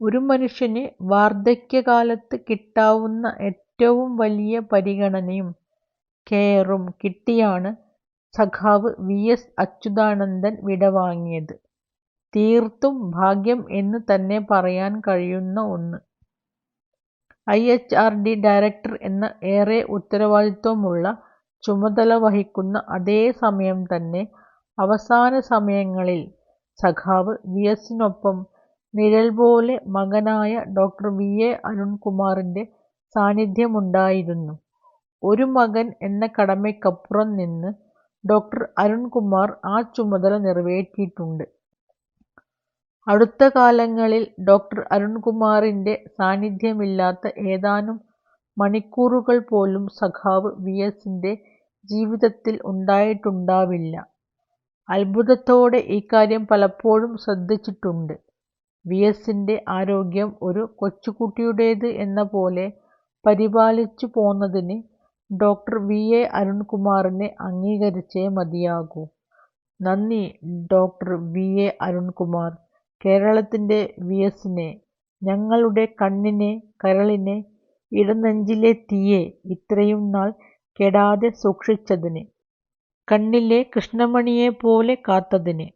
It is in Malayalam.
ഒരു മനുഷ്യന് വാർദ്ധക്യകാലത്ത് കിട്ടാവുന്ന ഏറ്റവും വലിയ പരിഗണനയും കെയറും കിട്ടിയാണ് സഖാവ് വി. എസ്. അച്യുതാനന്ദൻ വിടവാങ്ങിയത്. തീർത്തും ഭാഗ്യം എന്ന് തന്നെ പറയാൻ കഴിയുന്ന ഒന്ന്. I. H. R. D. Director എന്ന ഏറെ ഉത്തരവാദിത്വമുള്ള ചുമതല വഹിക്കുന്ന അതേ സമയം തന്നെ അവസാന സമയങ്ങളിൽ സഖാവ് വി. എസിനൊപ്പം നിഴൽ പോലെ മകനായ ഡോ. വി. എ. അരുൺകുമാറിന്റെ സാന്നിധ്യമുണ്ടായിരുന്നു. ഒരു മകൻ എന്ന കടമയ്ക്കപ്പുറം നിന്ന് ഡോ. അരുൺകുമാർ ആ ചുമതല നിറവേറ്റിയിട്ടുണ്ട്. അടുത്ത കാലങ്ങളിൽ ഡോ. അരുൺകുമാറിന്റെ സാന്നിധ്യമില്ലാത്ത ഏതാനും മണിക്കൂറുകൾ പോലും സഖാവ് വി. എസിന്റെ ജീവിതത്തിൽ ഉണ്ടായിട്ടുണ്ടാവില്ല. അത്ഭുതത്തോടെ ഇക്കാര്യം പലപ്പോഴും ശ്രദ്ധിച്ചിട്ടുണ്ട്. വി. എസിന്റെ ആരോഗ്യം ഒരു കൊച്ചുകുട്ടിയുടേത് എന്ന പോലെ പരിപാലിച്ചു പോന്നതിന് ഡോക്ടർ വി. എ. അരുൺകുമാറിനെ അംഗീകരിച്ചേ മതിയാകൂ. നന്ദി ഡോക്ടർ വി. എ. അരുൺകുമാർ. കേരളത്തിന്റെ വി. എസിനെ, ഞങ്ങളുടെ കണ്ണിനെ, കരളിനെ, ഇടനെഞ്ചിലെ തീയെ ഇത്രയും നാൾ കെടാതെ സൂക്ഷിച്ചതിന്, കണ്ണിലെ കൃഷ്ണമണിയെ പോലെ കാത്തതിന്.